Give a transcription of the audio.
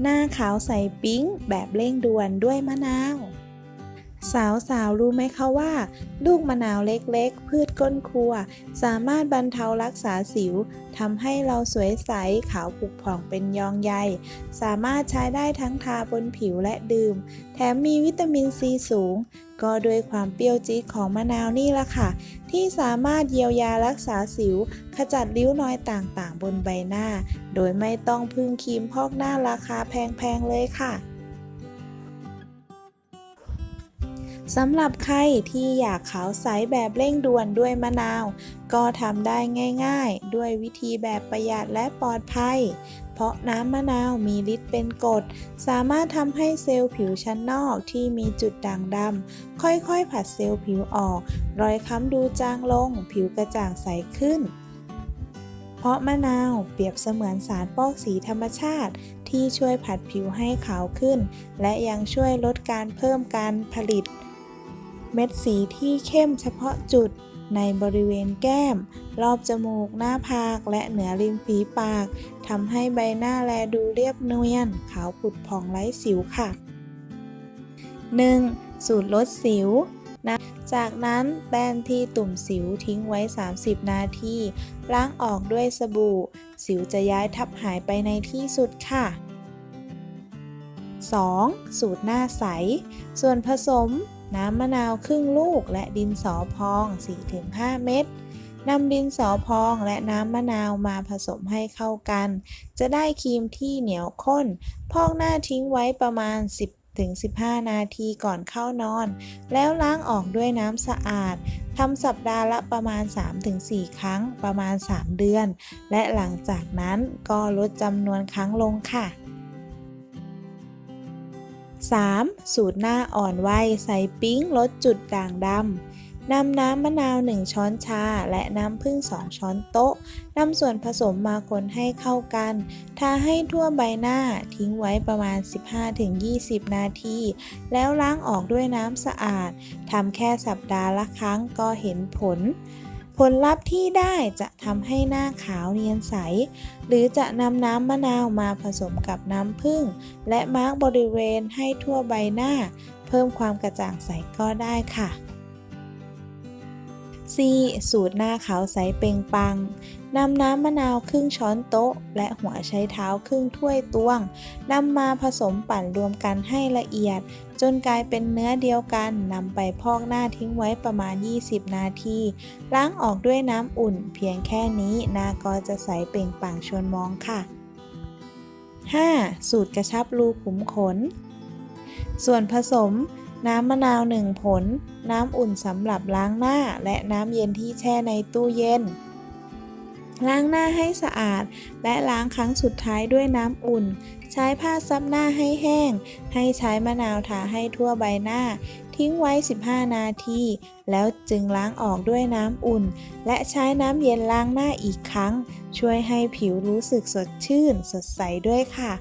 หน้าขาวใสปิ๊งแบบเร่งด่วนด้วยมะนาว สาวๆรู้ไหมคะว่า ลูกมะนาวเล็กๆ พืชก้นครัว สามารถบรรเทารักษาสิวทำให้เราสวยใสขาวผุกผ่องเป็นยองใย สามารถใช้ได้ทั้งทาบนผิวและดื่ม แถมมีวิตามินซีสูง ก็ด้วยความเปรี้ยวจี๊ดของมะนาวนี่ละค่ะ ที่สามารถเยียวยารักษาสิว ขจัดริ้วรอยต่างๆ บนใบหน้า โดยไม่ต้องพึ่งครีมพอกหน้าราคาแพงๆเลยค่ะ สำหรับใครที่อยากขาวใสแบบเร่งด่วนด้วยมะนาว ก็ทำได้ง่าย ๆ ด้วยวิธีแบบประหยัดและปลอดภัย เพราะน้ำมะนาวมีฤทธิ์เป็นกรดสามารถทำให้เซลล์ผิวชั้นนอกที่มีจุดด่างดำค่อยๆ ผัดเซลล์ผิวออก รอยค้ำดูจางลง ผิวกระจ่างใสขึ้น เพราะมะนาวเปรียบเสมือนสารปอกสีธรรมชาติที่ช่วยผัดผิวให้ขาวขึ้น และยังช่วยลดการเพิ่มการผลิต เม็ดสีที่เข้มเฉพาะจุดในบริเวณแก้ม รอบจมูกหน้าผากและเหนือริมฝีปากทำให้ใบหน้าแลดูเรียบเนียน ขาวผุดผ่องไร้สิวค่ะ 1. สูตรลดสิวนะจากนั้นแป้นที่ตุ่มสิวทิ้งไว้ 30 นาที ล้างออกด้วยสบู่ สิวจะย้ายทับหายไปในที่สุดค่ะ 2. สูตรหน้าใส ส่วนผสม น้ำมะนาวครึ่งลูกและดินสอพอง 4-5 เม็ดนำดินสอพองและน้ำมะนาวมาผสมให้เข้ากัน จะได้ครีมที่เหนียวข้น พอกหน้าทิ้งไว้ประมาณ 10-15 นาทีก่อนเข้านอน แล้วล้างออกด้วยน้ำสะอาดทำสัปดาห์ละประมาณ 3-4 ครั้งประมาณ 3 เดือน และหลังจากนั้นก็ลดจำนวนครั้งลงค่ะ 3. สูตรหน้าอ่อนไวใส่ปิ๊งลดจุดด่างดำนำน้ำมะนาว 1 ช้อนชา และน้ำผึ้ง 2 ช้อนโต๊ะนำส่วนผสมมาคนให้เข้ากัน ทาให้ทั่วใบหน้าทิ้งไว้ประมาณ 15-20 นาที แล้วล้างออกด้วยน้ำสะอาดทำแค่สัปดาห์ละครั้งก็เห็นผล ผลลัพธ์ที่ได้จะทำให้หน้าขาวเนียนใส หรือจะนำน้ำมะนาวมาผสมกับน้ำผึ้งและมาร์กบริเวณให้ทั่วใบหน้า เพิ่มความกระจ่างใสก็ได้ค่ะ C สูตรหน้าขาวใสเป่งปัง นำน้ำมะนาวครึ่งช้อนโต๊ะ และหัวใช้เท้าครึ่งถ้วยตวงนำมาผสมปั่นรวมกันให้ละเอียด จนกลายเป็นเนื้อเดียวกันนำไปพอกหน้าทิ้งไว้ประมาณ 20 นาที ล้างออกด้วยน้ำอุ่น เพียงแค่นี้หน้าก็จะใสเป่งปังชวนมองค่ะ 5. สูตรกระชับรูขุมขน ส่วนผสม น้ำมะนาว 1 ผล น้ำอุ่นสำหรับล้างหน้า และน้ำเย็นที่แช่ในตู้เย็น ล้างหน้าให้สะอาด และล้างครั้งสุดท้ายด้วยน้ำอุ่น ใช้ผ้าซับหน้าให้แห้ง ให้ใช้มะนาวทาให้ทั่วใบหน้า ทิ้งไว้ 15 นาที แล้วจึงล้างออกด้วยน้ำอุ่น และใช้น้ำเย็นล้างหน้าอีกครั้ง ช่วยให้ผิวรู้สึกสดชื่น สดใสด้วยค่ะ